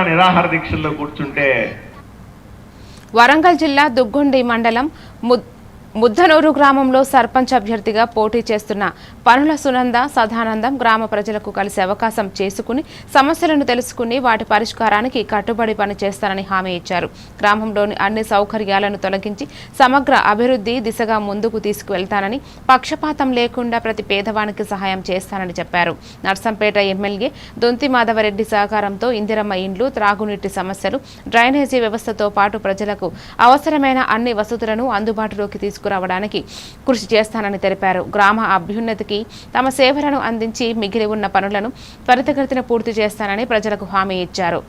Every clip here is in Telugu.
ధర్నా నిరాహార దీక్షల్లో కూర్చుంటే వరంగల్ జిల్లా దుగ్గొండి మండలం ముద్ ముద్దనూరు గ్రామంలో సర్పంచ్ అభ్యర్థిగా పోటీ చేస్తున్న పనుల సునంద సదానందం గ్రామ ప్రజలకు కలిసే అవకాశం చేసుకుని సమస్యలను తెలుసుకుని వాటి పరిష్కారానికి కట్టుబడి పనిచేస్తానని హామీ ఇచ్చారు. గ్రామంలోని అన్ని సౌకర్యాలను తొలగించి సమగ్ర అభివృద్ధి దిశగా ముందుకు తీసుకువెళ్తానని పక్షపాతం లేకుండా ప్రతి పేదవానికి సహాయం చేస్తానని చెప్పారు. నర్సంపేట ఎమ్మెల్యే దొంతి మాధవరెడ్డి సహకారంతో ఇందిరమ్మ ఇండ్లు త్రాగునీటి సమస్యలు డ్రైనేజీ వ్యవస్థతో పాటు ప్రజలకు అవసరమైన అన్ని వసతులను అందుబాటులోకి తీసుకు తీసుకురావడానికి కృషి చేస్తానని తెలిపారు. గ్రామ అభ్యున్నతికి తమ సేవలను అందించి మిగిలి ఉన్న పనులను త్వరితగతిన పూర్తి చేస్తానని ప్రజలకు హామీ ఇచ్చారు.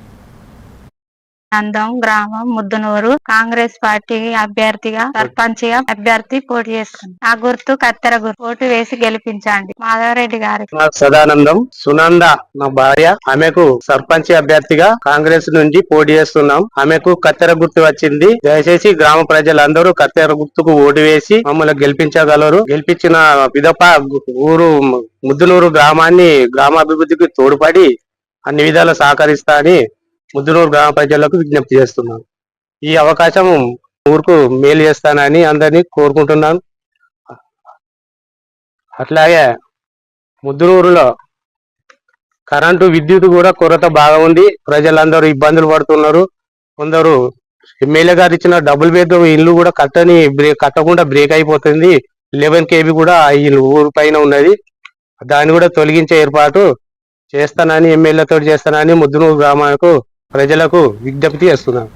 అందం గ్రామం ముద్దునూరు కాంగ్రెస్ పార్టీ అభ్యర్థిగా సర్పంచ్గా అభ్యర్థి పోటీ చేస్తుంది. ఆ గుర్తు కత్తెర గుర్తు. ఓటు వేసి గెలిపించండి. మాధవరెడ్డి గారికి సదానందం. సునంద నా భార్య. ఆమెకు సర్పంచ్ అభ్యర్థిగా కాంగ్రెస్ నుంచి పోటీ చేస్తున్నాం. ఆమెకు కత్తెర గుర్తు వచ్చింది. దయచేసి గ్రామ ప్రజలందరూ కత్తెర గుర్తుకు ఓటు వేసి మమ్మల్ని గెలిపించగలరు. గెలిపించిన విధప ఊరు ముద్దునూరు గ్రామాన్ని గ్రామాభివృద్ధికి తోడ్పడి అన్ని విధాలు సహకరిస్తా అని ముద్దునూరు గ్రామ ప్రజలకు విజ్ఞప్తి చేస్తున్నాను. ఈ అవకాశం ఊరుకు మేలు చేస్తానని అందరినీ కోరుకుంటున్నాను. అట్లాగే ముద్దునూరులో కరెంటు విద్యుత్ కూడా కొరత బాగా ఉంది. ప్రజలందరూ ఇబ్బందులు పడుతున్నారు. కొందరు ఎమ్మెల్యే గారు ఇచ్చిన డబుల్ బెడ్రూమ్ ఇల్లు కూడా కట్టని బ్రేక్ కట్టకుండా బ్రేక్ అయిపోతుంది. లెవెన్ కేబీ కూడా ఆ ఇల్లు ఊరు పైన ఉన్నది. దాన్ని కూడా తొలగించే ఏర్పాటు చేస్తానని ఎమ్మెల్యేతో చేస్తానని ముద్దునూరు గ్రామాలకు ప్రజలకు విజ్ఞప్తి చేస్తున్నాను.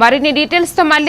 మరిన్ని డీటెయిల్స్తో మళ్ళీ